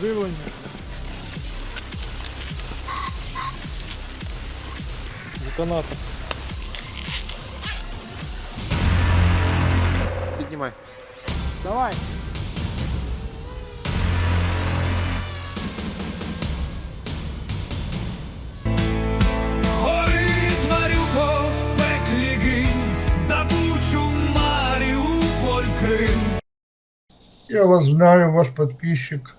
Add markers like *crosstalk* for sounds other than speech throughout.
Живлення. Детонатор. Піднімай. Давай. Горить Маріуполь в пеклі гинь, забучу Маріуполь Крим. Я вас знаю, ваш подписчик.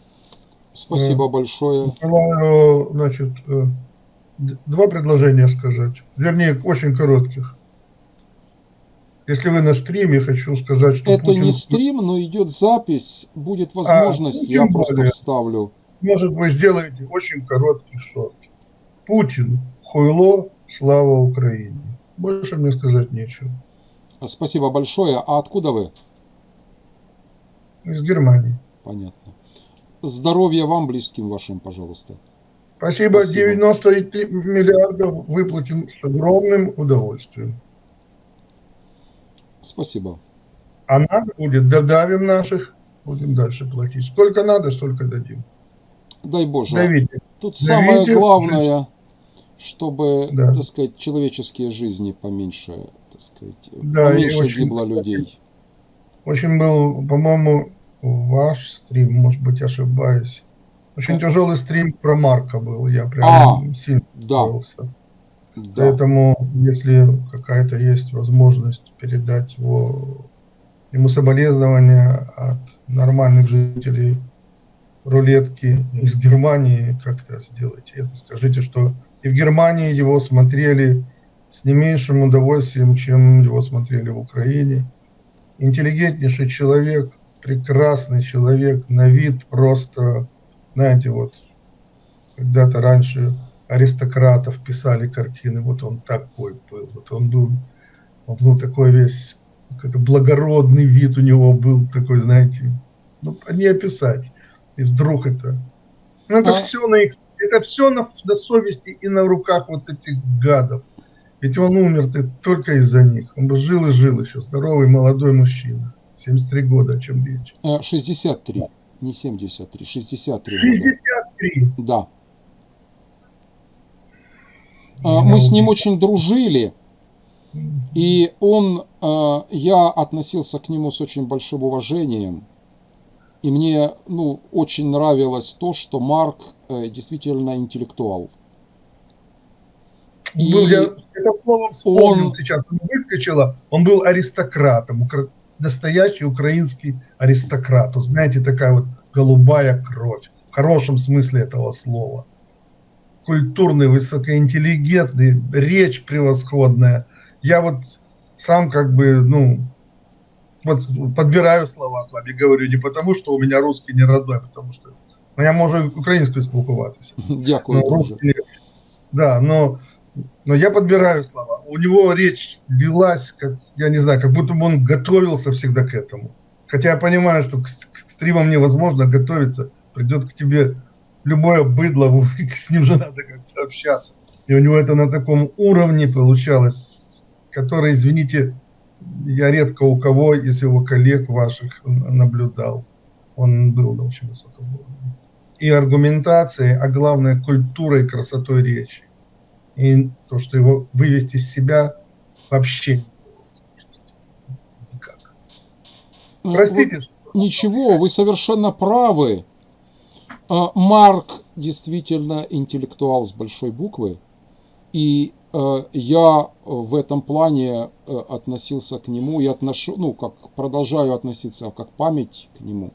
Спасибо большое. Значит, э, два предложения сказать. Вернее, очень коротких. Если вы на стриме, хочу сказать, что Это Путин не стрим, но идет запись. Будет возможность, ну, я тем просто более. вставлю. Может, вы сделаете очень короткий шорт. Путин, хуйло, слава Украине. Больше мне сказать нечего. Спасибо большое. А откуда вы? Из Германии. Понятно. Здоровья вам, близким вашим, пожалуйста. Спасибо. Спасибо. 93 миллиардов выплатим с огромным удовольствием. Спасибо. А надо будет, додавим наших, будем дальше платить. Сколько надо, столько дадим. Дай Боже. Давите. Тут Да самое главное, чтобы, Да. так сказать, человеческие жизни поменьше, так сказать, Да, поменьше очень, гибло людей. Очень был, по-моему, ваш стрим, может быть, ошибаюсь. Очень тяжелый стрим про Марка был. Я прям А, сильно Да, боялся. да. Поэтому, если какая-то есть возможность передать его, ему соболезнования от нормальных жителей рулетки из Германии, как-то сделайте это. Скажите, что и в Германии его смотрели с не меньшим удовольствием, чем его смотрели в Украине. Интеллигентнейший человек, прекрасный человек, на вид просто, знаете, вот когда-то раньше аристократов писали картины, вот он такой был, вот он был, он был такой весь, какой-то благородный вид у него был такой, знаете, ну, не описать. И вдруг это, ну, это А- все на их, это все на, на совести и на руках вот этих гадов. Ведь он умер -то только из-за них. Он бы жил и жил еще, здоровый молодой мужчина. 73 года, о чем речь. Э, 63, не 73, 63 года. 63. Да. А, Мы с ним очень дружили, и он, э, я относился к нему с очень большим уважением. И мне, ну, очень нравилось то, что Марк э, действительно интеллектуал. И Был я это слово вспомнил он- сейчас, оно выскочило. Он был аристократом, настоящий украинский аристократ. Вот знаете, такая вот голубая кровь, в хорошем смысле этого слова. Культурный, высокоинтеллигентный, речь превосходная. Я вот сам как бы, ну, вот подбираю слова с вами, говорю, не потому, что у меня русский не родной, а потому что ну, я можу українською спілкуватися. Дякую, Ну, русский. Да, но, но я подбираю слова. У него речь лилась, как, я не знаю, как будто бы он готовился всегда к этому. Хотя я понимаю, что к, к стримам невозможно готовиться. Придет к тебе любое быдло, *laughs* с ним же надо как-то общаться. И у него это на таком уровне получалось, который, извините, я редко у кого из его коллег ваших наблюдал. Он был на очень высоком уровне и аргументацией, а главное культурой, красотой речи. И то, что его вывести из себя вообще не было возможности. Никак. Э, Простите, что вот Ничего, вы совершенно правы. А, Марк действительно интеллектуал с большой буквы. И э, я в этом плане э, относился к нему и отношу, ну, как продолжаю относиться как память к нему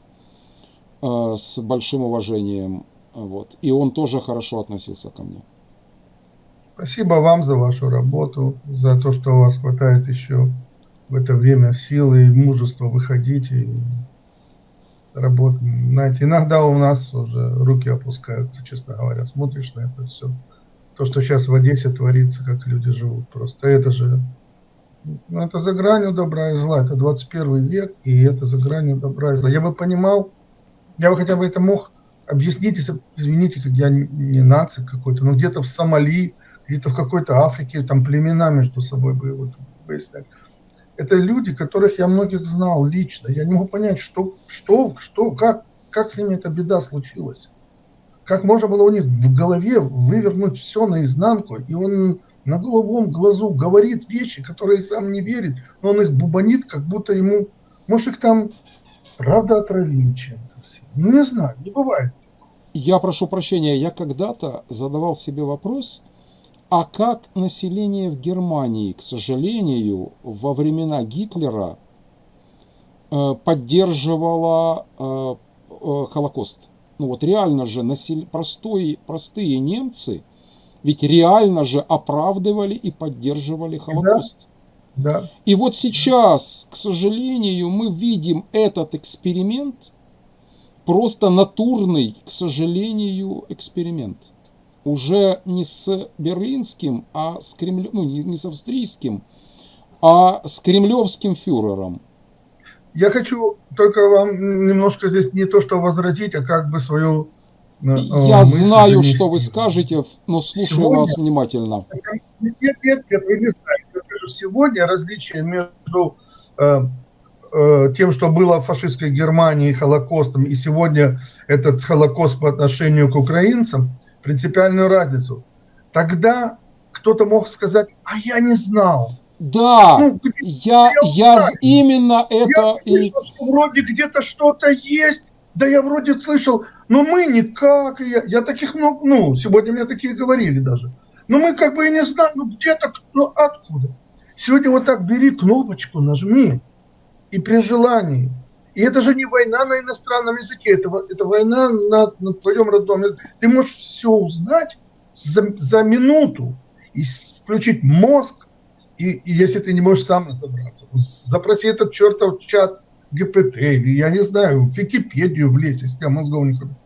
э, с большим уважением. Вот. И он тоже хорошо относился ко мне. Спасибо вам за вашу работу, за то, что у вас хватает еще в это время силы и мужества выходить и работать. Знаете, иногда у нас уже руки опускаются, честно говоря. Смотришь на это все. То, что сейчас в Одессе творится, как люди живут. Просто это же ну, это за гранью добра и зла. Это 21 век, и это за гранью добра и зла. Я бы понимал, я бы хотя бы это мог объяснить, если, извините, как я не нацик какой-то, но где-то в Сомали, где-то в какой-то Африке, там племена между собой вот выясняли. Это люди, которых я многих знал лично. Я не могу понять, что, что, что, как, как с ними эта беда случилась. как можно было у них в голове вывернуть все наизнанку, и он на головом глазу говорит вещи, которые сам не верит, но он их бубанит, как будто ему, может, их там правда отравили чем-то. Ну, не знаю, не бывает. Я прошу прощения, я когда-то задавал себе вопрос, а как население в Германии, к сожалению, во времена Гитлера э, поддерживало э, э, Холокост? Ну вот реально же насел... простой, простые немцы ведь реально же оправдывали и поддерживали Холокост. Да. И вот сейчас, к сожалению, мы видим этот эксперимент, просто натурный, к сожалению, эксперимент. Уже не с берлинским, а с Кремль... ну, не, не с австрийским, а с кремлевским фюрером. Я хочу только вам немножко здесь не то что возразить, а как бы свою э, Я мысль знаю, донести. что вы скажете, но слушаю Сегодня- вас внимательно. Нет, нет, нет, вы не знаете. Я скажу, сегодня различие между э, э, тем, что было в фашистской Германии, Холокостом, и сегодня этот Холокост по отношению к украинцам, принципиальную разницу. Тогда кто-то мог сказать, а я не знал. Да, Ну, я, я я именно я это и... слышал, что вроде где-то что-то есть, да я вроде слышал, но мы никак. Я, я таких много, ну, сегодня мне такие говорили даже. Но мы как бы и не знаем, ну где-то, ну откуда. Сегодня вот так бери кнопочку, нажми, и при желании. И это же не война на иностранном языке, это, это война на, на твоем родном языке. Ты можешь все узнать за, за минуту и включить мозг, и, и если ты не можешь сам разобраться, запроси этот чертов чат ГПТ, или я не знаю, в Википедию влезть, если у тебя мозгов не хватает.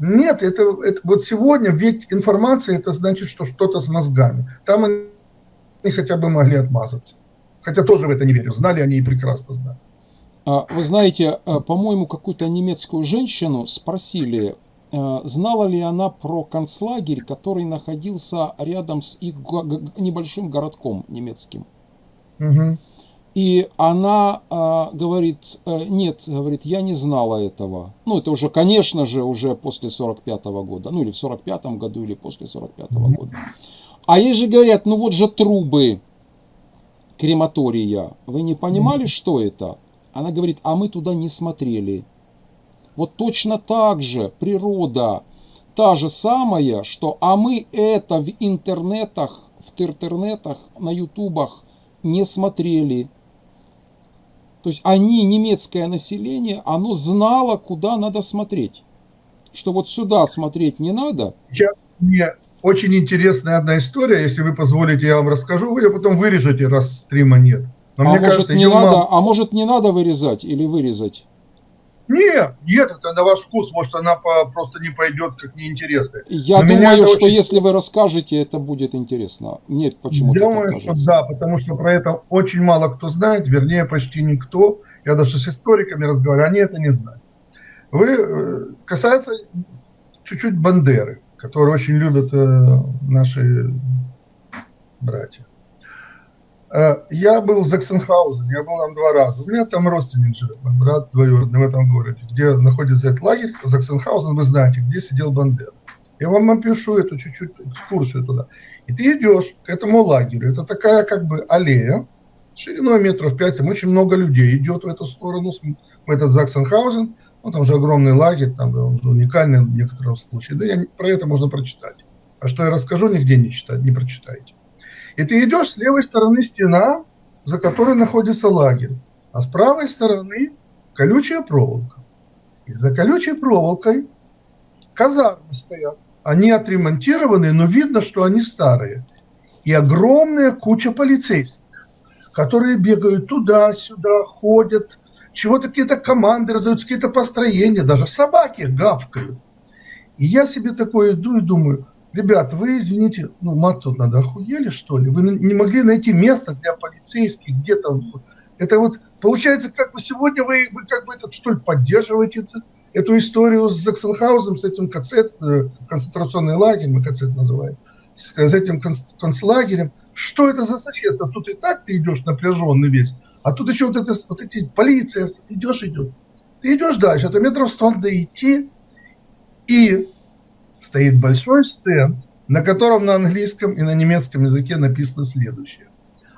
Нет, это, это вот сегодня ведь информация, это значит, что что-то с мозгами. Там они хотя бы могли отмазаться. Хотя тоже в это не верю. Знали они и прекрасно знали. А, Вы знаете, э, по-моему, какую-то немецкую женщину спросили, э, знала ли она про концлагерь, который находился рядом с их го- небольшим городком немецким. Мгм. И она а, говорит, э, нет, говорит, я не знала этого. Ну, это уже, конечно же, уже после 45 года. Ну, или в 45 году, или после 45 года. А ей же говорят, ну вот же трубы крематория. Вы не понимали, что это? Она говорит, а мы туда не смотрели. Вот точно так же природа та же самая, что а мы это в интернетах, в интернетах, на ютубах не смотрели. То есть они, немецкое население, оно знало, куда надо смотреть. Что вот сюда смотреть не надо. Сейчас мне очень интересная одна история, если вы позволите, я вам расскажу, вы ее потом вырежете, раз стрима нет. Но а мне может кажется, не надо, мало- а может не надо вырезать или вырезать? Нет, нет, это на ваш вкус, может, она по- просто не пойдет как неинтересная. Я Но думаю, что очень если вы расскажете, это будет интересно. Мне почему-то Думаю, что да, потому что про это очень мало кто знает, вернее, почти никто. Я даже с историками разговариваю, они это не знают. Вы, э, касается чуть-чуть Бандеры, которые очень любят э, наши братья. Э, Я был в Заксенхаузене, я был там два раза. У меня там родственник живет, мой брат двоюродный в этом городе, где находится этот лагерь, Заксенхаузен, вы знаете, где сидел Бандера. Я вам напишу эту чуть-чуть экскурсию туда. И ты идешь к этому лагерю. Это такая как бы аллея, шириной метров 5, очень много людей идет в эту сторону, в этот Заксенхаузен. Ну, там же огромный лагерь, там он же уникальный в некотором случае. Да, я, про это можно прочитать. А что я расскажу, нигде не читать, не прочитаете. И ты идешь, с левой стороны стена, за которой находится лагерь, а с правой стороны колючая проволока. И за колючей проволокой казармы стоят. Они отремонтированы, но видно, что они старые. И огромная куча полицейских, которые бегают туда-сюда, ходят, чего-то какие-то команды раздают, какие-то построения, даже собаки гавкают. И я себе такое иду и думаю, ребят, вы, извините, ну, мат тут надо, охуели, что ли? Вы не могли найти место для полицейских где-то? Это вот, получается, как бы сегодня вы, вы как бы это, что ли, поддерживаете это, эту историю с Заксенхаузом, с этим КЦ, э, концентрационный лагерь, мы КЦ называем, с, с этим конц- концлагерем. Что это за соседство? Тут и так ты идешь напряженный весь, а тут еще вот, это, вот эти полиция, идешь, идет. Ты идешь дальше, это метров 100 надо идти, и стоит большой стенд, на котором на английском и на немецком языке написано следующее.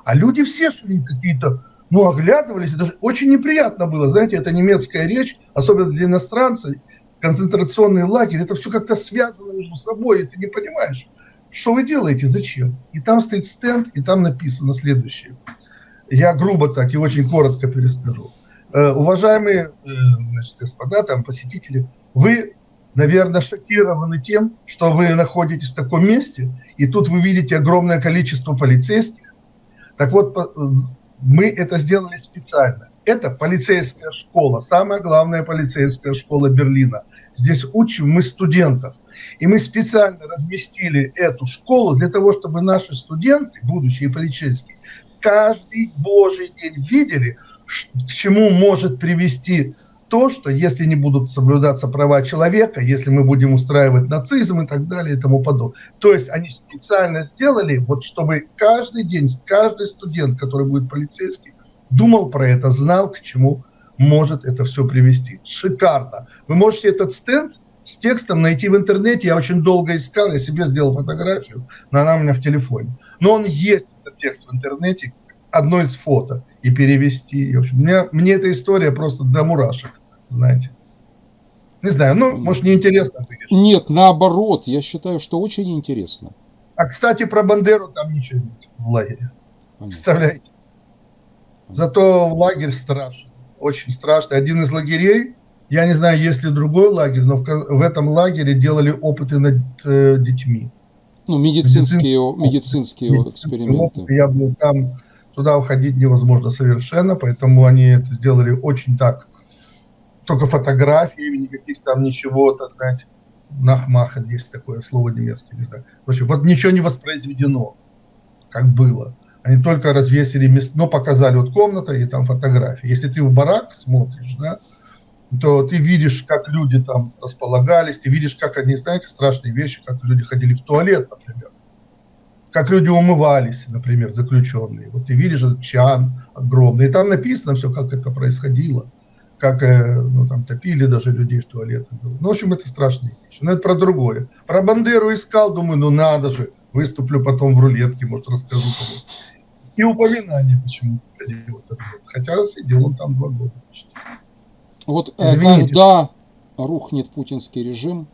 А люди все шли какие-то, ну, оглядывались, это очень неприятно было, знаете, это немецкая речь, особенно для иностранцев, концентрационный лагерь, это все как-то связано между собой, и ты не понимаешь, что вы делаете, зачем. И там стоит стенд, и там написано следующее. Я грубо так и очень коротко перескажу. Э, уважаемые э, значит, господа, там, посетители, вы, наверное, шокированы тем, что вы находитесь в таком месте, и тут вы видите огромное количество полицейских. Так вот, э, мы это сделали специально. Это полицейская школа, самая главная полицейская школа Берлина. Здесь учим мы студентов. И мы специально разместили эту школу для того, чтобы наши студенты, будущие полицейские, каждый божий день видели, к чему может привести то, что если не будут соблюдаться права человека, если мы будем устраивать нацизм и так далее и тому подобное. То есть они специально сделали, вот чтобы каждый день, каждый студент, который будет полицейский, думал про это, знал, к чему может это все привести. Шикарно. Вы можете этот стенд с текстом найти в интернете. Я очень долго искал, я себе сделал фотографию, но она у меня в телефоне. Но он есть, этот текст в интернете, одно из фото, и перевести. И, в общем, мне, мне эта история просто до мурашек, знаете. Не знаю, ну, может, неинтересно. конечно. Нет, наоборот, я считаю, что очень интересно. А, кстати, про Бандеру там ничего нет в лагере. Понятно. Представляете? Зато лагерь страшный, очень страшный. Один из лагерей, я не знаю, есть ли другой лагерь, но в, в этом лагере делали опыты над э, детьми. Ну, медицинские, Медицинские медицинские Медицинские эксперименты. опыты. Я был там, туда уходить невозможно совершенно, поэтому они это сделали очень так, только фотографиями, никаких там ничего, так знаете, нахмахан, есть такое слово немецкое, не знаю. В общем, вот ничего не воспроизведено, как было. Они только развесили мест, но показали вот комната и там фотографии. Если ты в барак смотришь, да, то ты видишь, как люди там располагались, ты видишь, как они, знаете, страшные вещи, как люди ходили в туалет, например, как люди умывались, например, заключенные. Вот ты видишь этот чан огромный, и там написано все, как это происходило, как э, ну, там топили даже людей в туалетах. было. Ну, в общем, это страшные вещи. Но это про другое. Про Бандеру искал, думаю, ну надо же, выступлю потом в рулетке, может, расскажу кому И упоминание почему Хотя сидел он там два года. почти. Вот э, Извините. когда рухнет путинский режим,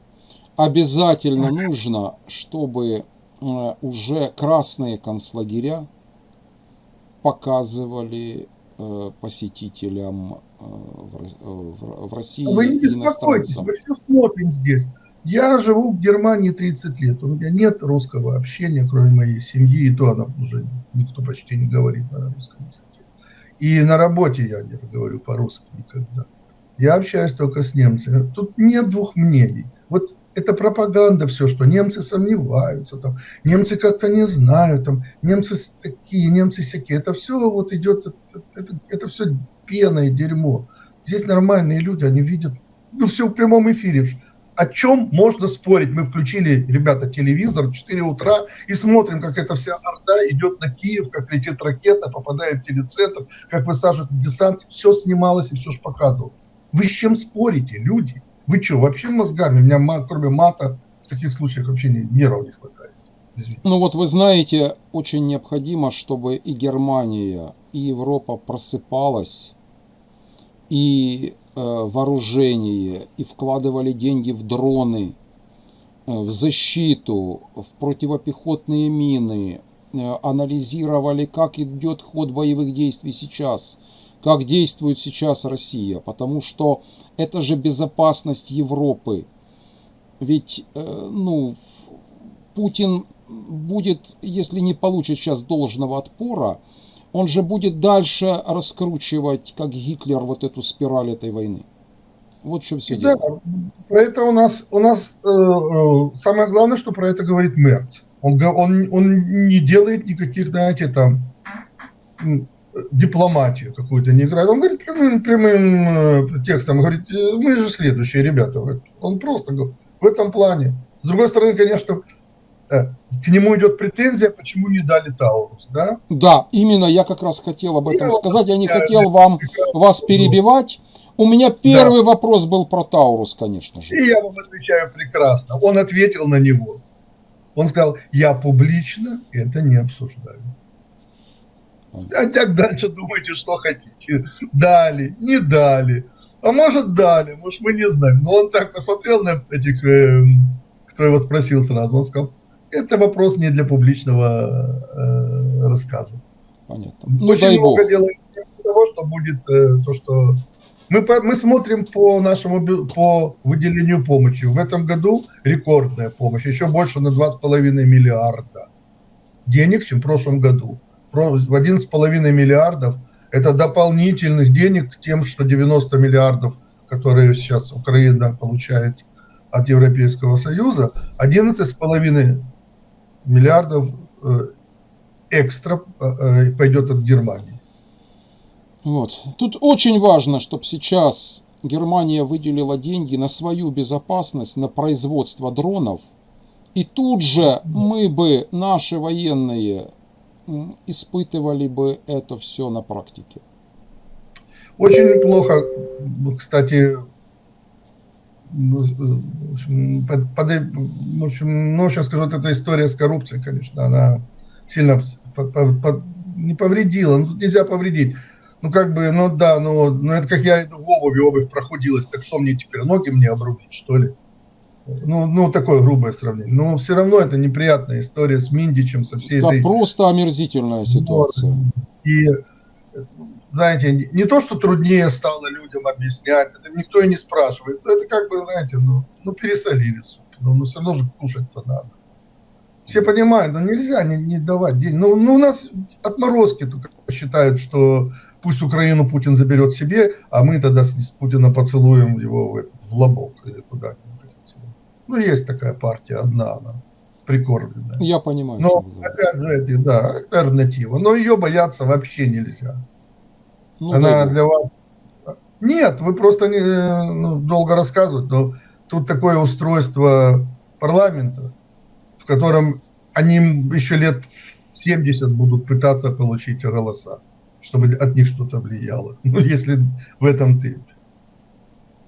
обязательно нужно, чтобы э, уже красные концлагеря показывали посетителям в Ро- в в России Вы не беспокойтесь, мы все смотрим здесь. Я живу в Германии 30 лет, у меня нет русского общения, кроме моей семьи, и то она уже никто почти не говорит на русском языке. И на работе я не говорю по-русски никогда. Я общаюсь только с немцами. Тут нет двух мнений. Вот это пропаганда все, что немцы сомневаются, там, немцы как-то не знают, там, немцы такие, немцы всякие. Это все вот идет, это, это, это все пена и дерьмо. Здесь нормальные люди, они видят, ну, все в прямом эфире. О чем можно спорить? Мы включили, ребята, телевизор в 4 утра и смотрим, как эта вся орда идет на Киев, как летит ракета, попадает в телецентр, как высаживают десант. Все снималось и все же показывалось. Вы с чем спорите, люди? Вы что, вообще мозгами? У меня, кроме мата, в таких случаях вообще нервов не хватает. Извините. Ну вот вы знаете, очень необходимо, чтобы и Германия, и Европа просыпалась, и э, вооружение, и вкладывали деньги в дроны, э, в защиту, в противопехотные мины, э, анализировали, как идет ход боевых действий сейчас, как действует сейчас Россия, потому что это же безопасность Европы. Ведь, э, ну, Путин будет, если не получит сейчас должного отпора, он же будет дальше раскручивать, как Гитлер, вот эту спираль этой войны. Вот чем все Да, дело. про это у нас, у нас э, э, самое главное, что про это говорит Мерц. Он, он, он не делает никаких, знаете, там дипломатию какую-то не играет. Он говорит прямым, прямым э, текстом, говорит, «Э, мы же следующие ребята. Он просто го- в этом плане. С другой стороны, конечно, к нему идет претензия, почему не дали Таурус, да? Да, именно я как раз хотел об этом Я вот сказать. Я не я- хотел вам вас перебивать. У меня первый вопрос был про Таурус, конечно же. И я вам отвечаю прекрасно. Он ответил на него. Он сказал, я публично это не обсуждаю. А так дальше думайте, что хотите. Дали, не дали. А может дали, может мы не знаем. Но он так посмотрел на этих, э, кто его спросил сразу. Он сказал, это вопрос не для публичного э, рассказа. Понятно. Ну, Очень много делаем того, что будет э, то, что мы, мы смотрим по нашему по выделению помощи. В этом году рекордная помощь, еще больше на 2,5 миллиарда денег, чем в прошлом году. В 11,5 миллиардов это дополнительных денег к тем, что 90 миллиардов, которые сейчас Украина получает от Европейского Союза, 11,5 миллиардов э, экстра э, э, пойдет от Германии. Вот. Тут очень важно, чтобы сейчас Германия выделила деньги на свою безопасность, на производство дронов. И тут же мы бы, наши военные, испытывали бы это все на практике. Очень неплохо, ну, кстати, ну, с- в общем, под- под- в общем, ну, в общем, скажу, вот эта история с коррупцией, конечно, она сильно по- по- по- не повредила. Ну, тут нельзя повредить. Ну, как бы, ну да, ну, ну это как я иду в обуви, обувь прохудилась, так что мне теперь, ноги мне обрубить, что ли? Ну, ну, такое грубое сравнение. Но все равно это неприятная история с Миндичем, со всей Это этой... просто омерзительная ситуация. И, знаете, не- то, что труднее стало людям объяснять, это никто и не спрашивает. Ну, Это как бы, знаете, ну, ну пересолили суп, ну, ну все равно же кушать-то надо. Все понимают, но нельзя не, не давать денег. Ну, ну, у нас отморозки только считают, что пусть Украину Путин заберет себе, а мы тогда с, с Путина поцелуем его в, этот, в лобок или куда Ну, есть такая партия, одна она, прикормленная. Я понимаю, Но, опять же, это, да, альтернатива. Но ее бояться вообще нельзя. Ну, Она бог. для вас... Нет, вы просто не, ну, долго рассказывать, но тут такое устройство парламента, в котором они еще лет 70 будут пытаться получить голоса, чтобы от них что-то влияло. *laughs* Ну, если в этом темпе.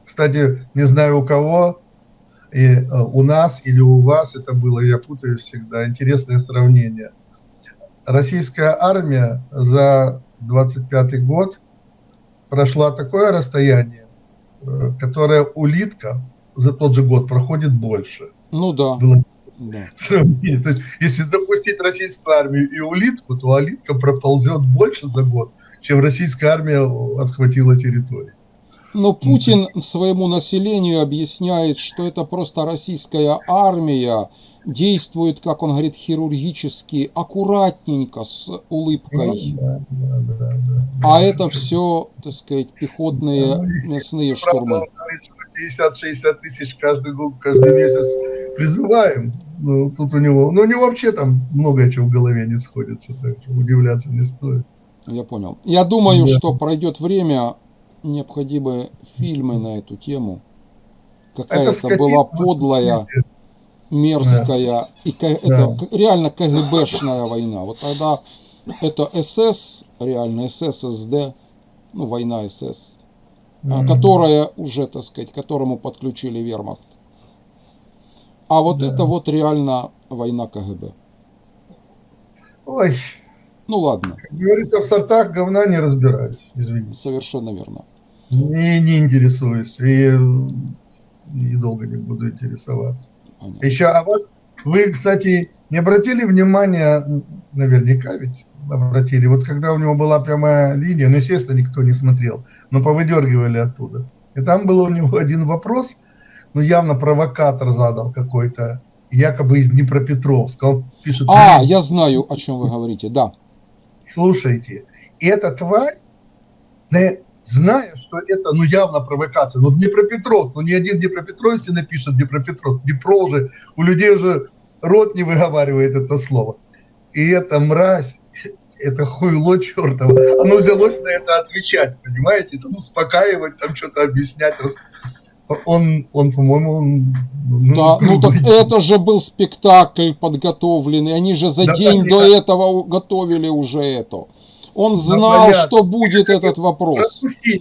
Кстати, не знаю у кого, и э, у нас или у вас это было, я путаю всегда, интересное сравнение. Российская армия за 25 год прошла такое расстояние, э, которое улитка за тот же год проходит больше. Ну да, Было да. *laughs* сравнение. То есть, если запустить российскую армию и улитку, то улитка проползет больше за год, чем российская армия отхватила территорию. Но Путин своему населению объясняет, что это просто российская армия действует, как он говорит, хирургически, аккуратненько, с улыбкой. Да, да, да, да. А это все, так сказать, пехотные мясные штурмы. 50-60 тысяч каждый год, каждый месяц призываем. Ну, тут у него, ну, у него вообще там многое чего в голове не сходится, так что удивляться не стоит. Я понял. Я думаю, Да. что пройдет время, необходимы фильмы на эту тему. Какая-то была подлая, видите, мерзкая и ка- это Да. к- реально КГБшная война. Вот тогда это СС, реально СС, СД, ну война СС, а, Мгм. которая уже, так сказать, к которому подключили вермахт. А вот Да. это вот реально война КГБ. Ой, Ну ладно, как говорится, в сортах говна не разбираюсь, извините. совершенно верно. Не, не интересуюсь и, и долго не буду интересоваться. Еще о вас, вы, кстати, не обратили внимания, наверняка ведь обратили, вот когда у него была прямая линия, ну, естественно, никто не смотрел, но повыдергивали оттуда. И там был у него *laughs* один вопрос, ну, явно провокатор задал какой-то, якобы из Днепропетровска. Он пишет, А, я знаю, о чем вы говорите, да. слушайте, эта тварь, не, зная, что это, ну, явно провокация, ну, Днепропетровск, ну, ни один Днепропетровец не напишет Днепропетровск, Днепро уже, у людей уже рот не выговаривает это слово. И эта мразь, это хуйло чертово, оно взялось на это отвечать, понимаете, там успокаивать, там что-то объяснять, рас- он, он, по-моему, он, ну, Да, ну так это же был спектакль подготовленный. Они же за Да, день понятно. до этого у- готовили уже это. Он знал, понятно. что будет этот вопрос. Же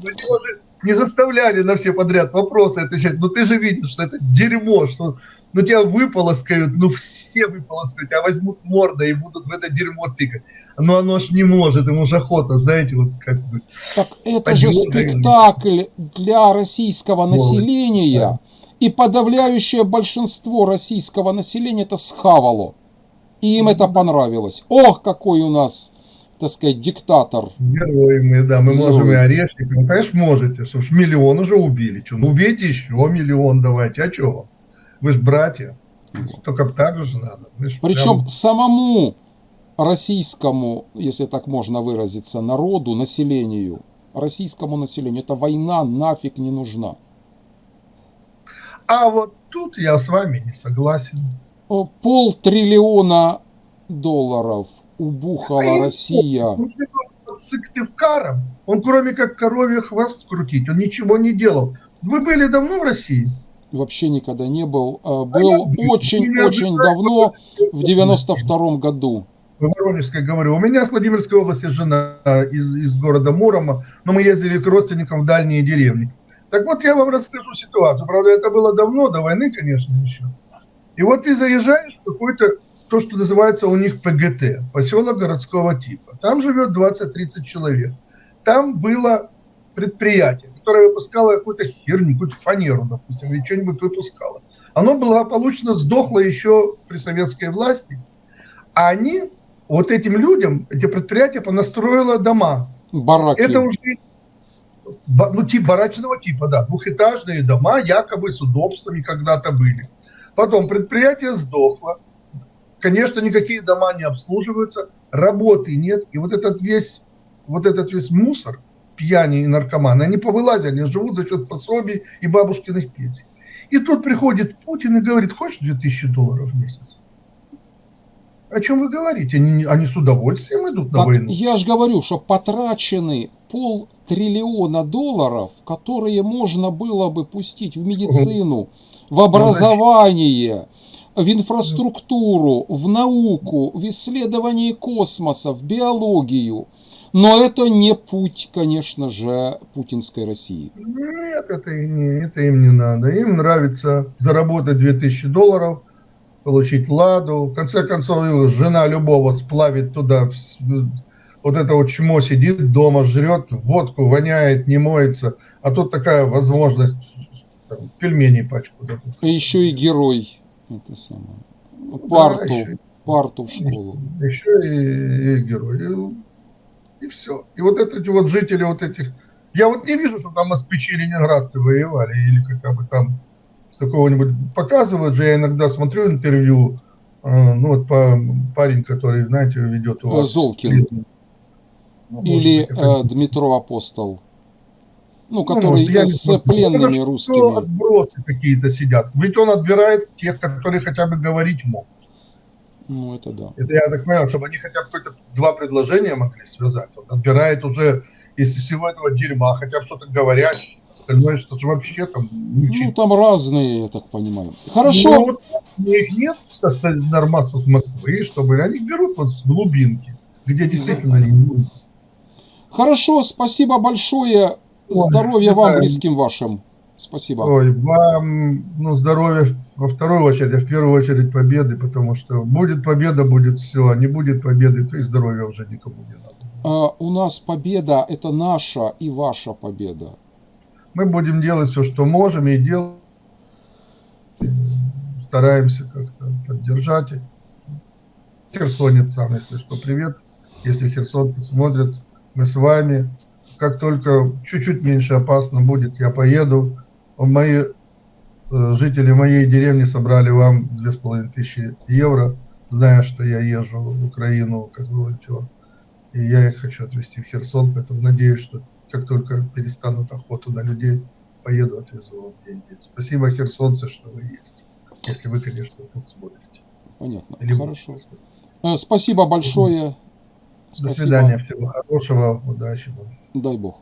не заставляли на все подряд вопросы отвечать. Но ты же видишь, что это дерьмо, что ну, тебя выполоскают, ну все выполоскают, тебя возьмут мордой и будут в это дерьмо тыкать. Но оно ж не может, ему же охота, знаете, вот как бы. Так это же спектакль для российского населения, да. и подавляющее большинство российского населения это схавало. И им это понравилось. Ох, какой у нас, так сказать, диктатор. Герои мы, да, мы Герои. можем и орешник, ну, конечно, можете, что ж, миллион уже убили, что, ну, убейте еще миллион давайте, а вам? Вы ж братья, только так же надо. Причем прям- самому российскому, если так можно выразиться, народу, населению, российскому населению, эта война нафиг не нужна. А вот тут я с вами не согласен. О, Полтриллиона долларов убухала А Россия. Сыктывкаром, он кроме как коровье хвост крутить, он ничего не делал. Вы были давно в России? Вообще никогда не был. А, А Был очень-очень обижают, давно, в 92 году. в Воронежской говорю. У меня с Владимирской области жена из, из города Мурома, но мы ездили к родственникам в дальние деревни. Так вот, я вам расскажу ситуацию. Правда, это было давно, до войны, конечно, еще. И вот ты заезжаешь в какой-то, то, что называется у них ПГТ, поселок городского типа. Там живет 20-30 человек. Там было предприятие, которое выпускало какую-то херню, какую-то фанеру, допустим, или что-нибудь выпускало. Оно благополучно сдохло еще при советской власти. А они, вот этим людям, эти предприятия понастроило дома. Бараки. Это уже ну, тип барачного типа, да, двухэтажные дома, якобы с удобствами когда-то были. Потом предприятие сдохло, конечно, никакие дома не обслуживаются, работы нет, и вот этот весь, вот этот весь мусор, пьяни и наркоманы, они повылазили, они живут за счет пособий и бабушкиных пенсий. И тут приходит Путин и говорит, хочешь 2000 долларов в месяц? О чем вы говорите? Они, они с удовольствием идут на Так войну. я же говорю, что потрачены полтриллиона долларов, которые можно было бы пустить в медицину, в образование, в инфраструктуру, в науку, в исследование космоса, в биологию. Но это не путь, конечно же, путинской России. Нет, это, и не, это им не надо. Им нравится заработать 2000 долларов, получить ладу. В конце концов, жена любого сплавит туда. вот это вот чмо сидит дома, жрет водку, воняет, не моется. А тут такая возможность там, пельменей пачку. И еще и герой. Это самое. Парту, еще- парту в школу. Еще и, и герой. И, все. И вот эти вот жители вот этих... Я вот не вижу, что там москвичи и ленинградцы воевали, или хотя бы там с какого-нибудь... Показывают же, я иногда смотрю интервью, э, ну вот по, парень, который, знаете, ведет у вас... Золкин. Ну, Или э, Дмитро Апостол. Ну, ну, который не с пленными Это русскими. отбросы какие-то сидят. Ведь он отбирает тех, которые хотя бы говорить могут. Ну, это да. Это я так понял, чтобы они хотя бы какое-то два предложения могли связать. Он отбирает уже из всего этого дерьма хотя бы что-то говорящее. Остальное что-то вообще там Ну, ничего. там разные, я так понимаю. Хорошо. Ну, вот у них нет нормасов Москвы, чтобы они берут вот с глубинки, где действительно они Хорошо, спасибо большое. Ой, Здоровья не вам, близким вашим. Спасибо. Ой, вам ну, здоровья во вторую очередь, а в первую очередь победы, потому что будет победа, будет все, а не будет победы, то и здоровья уже никому не надо. А, у нас победа – это наша и ваша победа. Мы будем делать все, что можем, и делаем. Стараемся как-то поддержать. Херсонец сам, если что, привет. Если херсонцы смотрят, мы с вами. Как только чуть-чуть меньше опасно будет, я поеду. Мои э, жители моей деревни собрали вам 2500 евро, зная, что я езжу в Украину как волонтер. И я их хочу отвезти в Херсон, поэтому надеюсь, что как только перестанут охоту на людей, поеду, отвезу вам деньги. Спасибо, херсонцы, что вы есть. Если вы, конечно, тут смотрите. Понятно. Или Хорошо. смотреть. Э, Спасибо. До свидания, всего хорошего, удачи вам. Дай Бог.